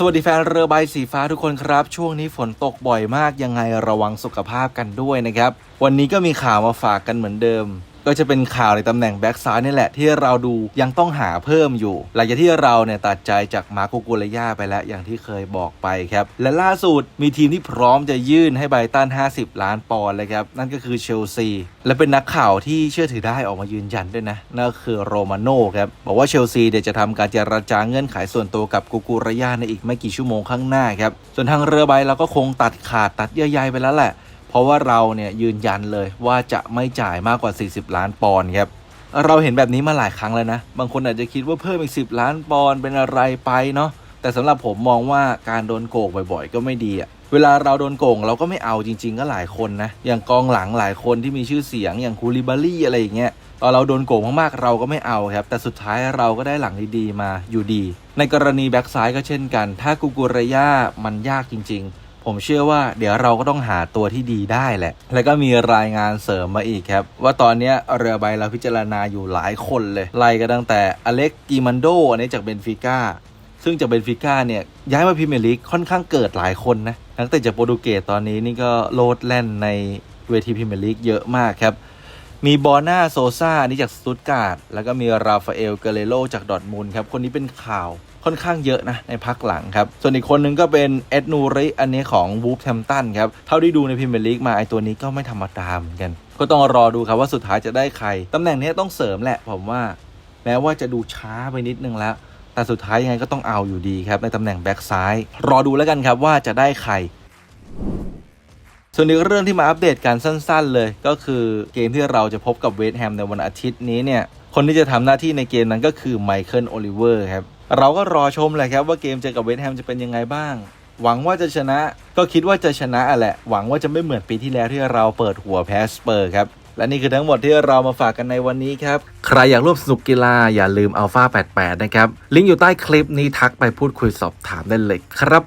สวัสดีแฟนเรือใบสีฟ้าทุกคนครับ ช่วงนี้ฝนตกบ่อยมากยังไงระวังสุขภาพกันด้วยนะครับ วันนี้ก็มีข่าวมาฝากกันเหมือนเดิม ก็จะเป็นข่าวในตำแหน่งแบ็กซ้ายนี่แหละที่เราดูยังต้องหาเพิ่มอยู่ หลังจากที่เราเนี่ยตัดใจจากมาโกกุเรย่าไปแล้วอย่างที่เคยบอกไปครับ และล่าสุดมีทีมที่พร้อมจะยื่นให้ไบตัน 50 ล้านปอนด์เลยครับ นั่นก็คือเชลซีและเป็นนักข่าวที่เชื่อถือได้ออกมายืนยันด้วยนะนั่นก็คือโรมาโน่ครับบอกว่าเชลซีเดี๋ยวจะทำการเจรจาเงื่อนไขส่วนตัวกับกูกูระยาในอีกไม่กี่ชั่วโมงข้างหน้าครับส่วนทางเรือใบเราก็คงตัดขาดตัดเยื่อใยไปแล้วแหละ เพราะว่าเราเนี่ยยืนยันเลยว่าจะไม่จ่ายมากกว่า 40 ล้านปอนด์ครับเราเห็นแบบนี้มาหลายครั้งแล้วนะ บางคนอาจจะคิดว่าเพิ่มอีก 10 ล้านปอนด์เป็นอะไรไปเนาะแต่สำหรับผมมองว่าการโดนโกงบ่อยๆ ก็ไม่ดีอะเวลาเราโดนโกงเราก็ไม่เอาจริง ๆ ก็หลายคนนะ อย่างกองหลังหลายคนที่มีชื่อเสียงอย่างคูลิบาลี่อะไรอย่างเงี้ยตอนเราโดนโกงมากๆเราก็ไม่เอาครับ แต่สุดท้ายเราก็ได้หลังดีๆมาอยู่ดี ในกรณีแบ็กซ้ายก็เช่นกัน ถ้ากูกูระยามันยากจริง ๆ ผมเชื่อว่าเดี๋ยวเราก็ต้องหาตัวที่ดีได้แหละ แล้วก็มีรายงานเสริมมาอีกครับ ว่าตอนนี้เรือใบเราพิจารณาอยู่หลายคนเลย ไล่กันตั้งแต่อเล็กกีมันโดอันนี้จากเบนฟิก้า ซึ่งจากเบนฟิก้าเนี่ย ย้ายมาพรีเมียร์ลีกค่อนข้างเกิดหลายคนนะนักเตะจากโปรตุเกสตอนนี้นี่ก็โลดแล่นในเวทีพรีเมียร์ลีกเยอะมากครับ มีบอน่าโซซาอันนี้จากสตุตการ์ดแล้วก็มีราฟาเอลเกเรโลจากดอทมุนด์ครับ คนนี้เป็นข่าว ค่อนข้างเยอะนะในพักหลังครับ ส่วนอีกคนนึงก็เป็นเอ็ดนูริอันนี้ของวูฟแฮมตันครับ เท่าที่ดูในพรีเมียร์ลีกมาไอตัวนี้ก็ไม่ธรรมดาเหมือนกัน ก็ต้องรอดูครับว่าสุดท้ายจะได้ใคร ตำแหน่งนี้ต้องเสริมแหละผมว่า แม้ว่าจะดูช้าไปนิดนึงแล้วแต่สุดท้ายยังไงก็ต้องเอาอยู่ดีครับในตำแหน่งแบ็กซ้าย รอดูแล้วกันครับว่าจะได้ใครส่วนอีกเรื่องที่มาอัปเดตกันสั้น ๆ เลย ก็คือเกมที่เราจะพบกับเวสต์แฮมในวันอาทิตย์นี้เนี่ย คนที่จะทำหน้าที่ในเกมนั้นก็คือไมเคิลโอลิเวอร์ครับ เราก็รอชมแหละครับว่าเกมเจอกับเวสต์แฮมจะเป็นยังไงบ้าง หวังว่าจะชนะก็คิดว่าจะชนะอะแหละ หวังว่าจะไม่เหมือนปีที่แล้วที่เราเปิดหัวแพ้สเปอร์ครับและนี่คือทั้งหมดที่เรามาฝากกันในวันนี้ครับ ใครอยากร่วมสนุกกีฬาอย่าลืมอัลฟา88 นะครับ ลิงก์อยู่ใต้คลิปนี้ทักไปพูดคุยสอบถามได้เลยครับ